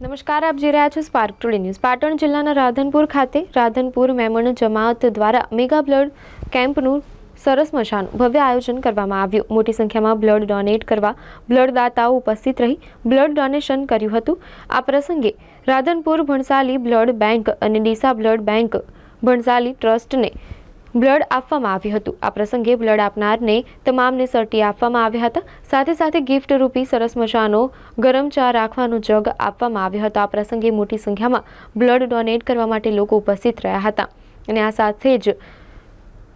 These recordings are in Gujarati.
નમસ્કાર, આપ જોઈ રહ્યા છો સ્પાર્ક ટુડે ન્યૂઝ પાટણ જિલ્લાના રાધનપુર ખાતે રાધનપુર મેમણ જમાત દ્વારા મેગા બ્લડ કેમ્પનું સરસ મજાનું ભવ્ય આયોજન કરવામાં આવ્યું. મોટી સંખ્યામાં બ્લડ ડોનેટ કરવા બ્લડ દાતાઓ ઉપસ્થિત રહી બ્લડ ડોનેશન કર્યું હતું. આ પ્રસંગે રાધનપુર ભણસાલી બ્લડ બેંક અને ડીસા બ્લડ બેંક ભણસાલી ટ્રસ્ટને બ્લડ આપવામાં આવ્યું હતું. આ પ્રસંગે બ્લડ આપનારને તમામને સર્ટી આપવામાં આવ્યા હતા. સાથે સાથે ગિફ્ટ રૂપી સરસ મજાનો ગરમ ચા રાખવાનો જગ આપવામાં આવ્યો હતો. આ પ્રસંગે મોટી સંખ્યામાં બ્લડ ડોનેટ કરવા માટે લોકો ઉપસ્થિત રહ્યા હતા. અને આ સાથે જ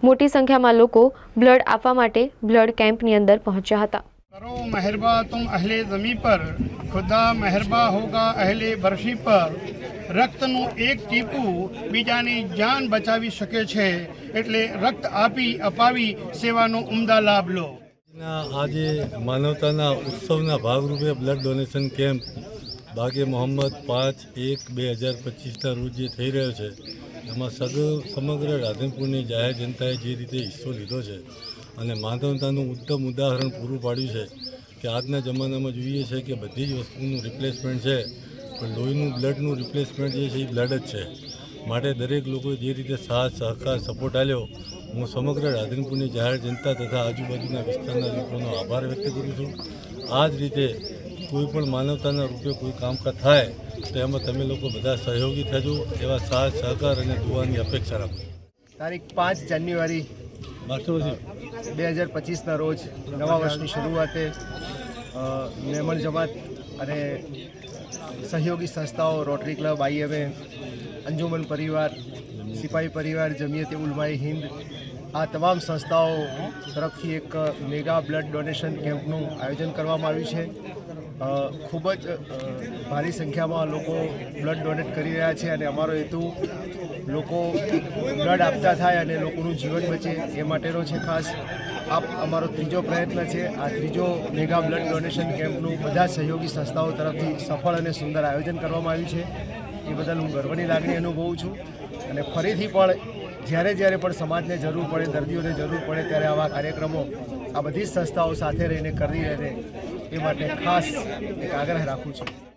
મોટી સંખ્યામાં લોકો બ્લડ આપવા માટે બ્લડ કેમ્પની અંદર પહોંચ્યા હતા. करो मेहरबा तुम अहले ज़मी पर खुदा मेहरबा होगा अहले बरशी પર રક્તનું એક ટીપું બીજાની જાન બચાવી શકે છે એટલે રક્ત આપી અપાવી સેવાનો ઉમદા લાભ લો ના આજે માનવતાના ઉત્સવના ભાગરૂપે બ્લડ ડોનેશન કેમ્પ બાગે મોહમ્મદ પાંચ એક બે હજાર પચીસના રોજ જે થઈ રહ્યો છે એમાં સગ, સમગ્ર રાધનપુરની જાહેર જનતાએ જે રીતે હિસ્સો લીધો છે અને માનવતાનું ઉત્તમ ઉદાહરણ પૂરું પાડ્યું છે કે આજના જમાનામાં જોઈએ છે કે બધી જ વસ્તુનું રિપ્લેસમેન્ટ છે, પણ લોહીનું બ્લડનું રિપ્લેસમેન્ટ જે છે એ બ્લડ જ છે. માટે દરેક લોકોએ જે રીતે સાથ, સહકાર સપોર્ટ આપ્યો, હું સમગ્ર રાધનપુરની જાહેર જનતા તથા આજુબાજુના વિસ્તારના લોકોનો આભાર વ્યક્ત કરું છું. આ જ રીતે કોઈ પણ માનવતાના રૂપે કોઈ કામકાજ થાય તો એમાં તમે લોકો બધા સહયોગી થજો એવા સાથ સહકાર અને દુવાની અપેક્ષા રાખું. તારીખ પાંચ જાન્યુઆરી બે હજાર પચીસના રોજ નવા વર્ષની શરૂઆતે મેમણ જમાત અને સહયોગી સંસ્થાઓ રોટરી ક્લબ આઈએમએ અંજુમન પરિવાર સિપાહી પરિવાર જમિયતે ઉલમાઈ હિન્દ આ તમામ સંસ્થાઓ તરફથી એક મેગા બ્લડ ડોનેશન કેમ્પનું આયોજન કરવામાં આવ્યું છે. ખૂબ જ ભારી સંખ્યામાં લોકો બ્લડ ડોનેટ કરી રહ્યા છે અને અમારો હેતુ લોકો બ્લડ આપતા થાય અને લોકોનું જીવન બચે એ માટેનો છે ખાસ. આ અમારો ત્રીજો પ્રયત્ન છે. આ ત્રીજો મેગા બ્લડ ડોનેશન કેમ્પનું બધા સહયોગી સંસ્થાઓ તરફથી સફળ અને સુંદર આયોજન કરવામાં આવ્યું છે. એ બદલ હું ગર્વની લાગણી અનુભવું છું. અને ફરીથી પણ જ્યારે જ્યારે પણ સમાજને જરૂર પડે, દર્દીઓને જરૂર પડે ત્યારે આવા કાર્યક્રમો આ બધી જ સંસ્થાઓ સાથે રહીને કરી રહે એ માટે ખાસ એક આગ્રહ રાખું છું.